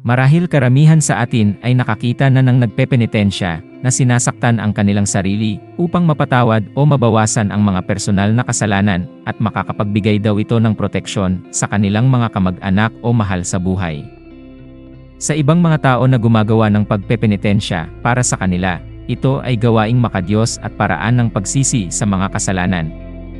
Marahil karamihan sa atin ay nakakita na ng nagpepenitensya na sinasaktan ang kanilang sarili upang mapatawad o mabawasan ang mga personal na kasalanan at makakapagbigay daw ito ng proteksyon sa kanilang mga kamag-anak o mahal sa buhay. Sa ibang mga tao na gumagawa ng pagpepenitensya para sa kanila, ito ay gawaing makadiyos at paraan ng pagsisi sa mga kasalanan.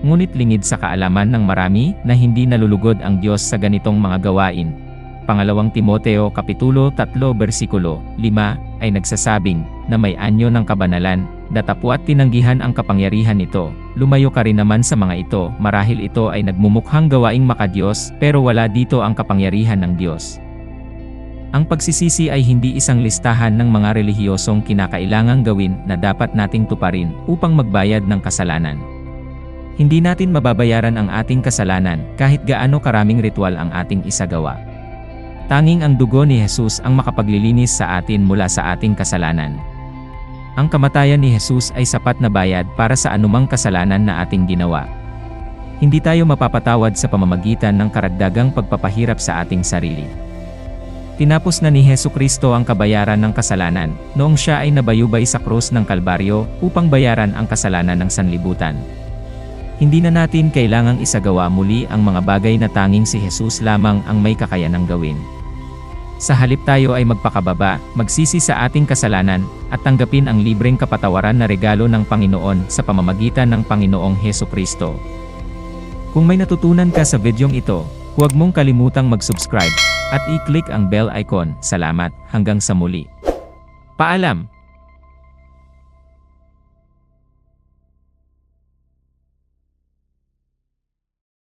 Ngunit lingid sa kaalaman ng marami na hindi nalulugod ang Diyos sa ganitong mga gawain. Pangalawang Timoteo Kapitulo 3 versikulo 5 ay nagsasabing na may anyo ng kabanalan, datapwat tinanggihan ang kapangyarihan nito. Lumayo ka rin naman sa mga ito, marahil ito ay nagmumukhang gawaing makadiyos pero wala dito ang kapangyarihan ng Diyos. Ang pagsisisi ay hindi isang listahan ng mga relihiyosong kinakailangang gawin na dapat nating tuparin upang magbayad ng kasalanan. Hindi natin mababayaran ang ating kasalanan kahit gaano karaming ritual ang ating isagawa. Tanging ang dugo ni Jesus ang makapaglilinis sa atin mula sa ating kasalanan. Ang kamatayan ni Jesus ay sapat na bayad para sa anumang kasalanan na ating ginawa. Hindi tayo mapapatawad sa pamamagitan ng karagdagang pagpapahirap sa ating sarili. Tinapos na ni Heso Kristo ang kabayaran ng kasalanan, noong siya ay nabayubay sa krus ng Kalbaryo upang bayaran ang kasalanan ng sanlibutan. Hindi na natin kailangang isagawa muli ang mga bagay na tanging si Jesus lamang ang may kakayanang gawin. Sa halip tayo ay magpakababa, magsisi sa ating kasalanan, at tanggapin ang libreng kapatawaran na regalo ng Panginoon sa pamamagitan ng Panginoong Heso Kristo. Kung may natutunan ka sa videong ito, huwag mong kalimutang mag-subscribe at i-click ang bell icon. Salamat, hanggang sa muli. Paalam!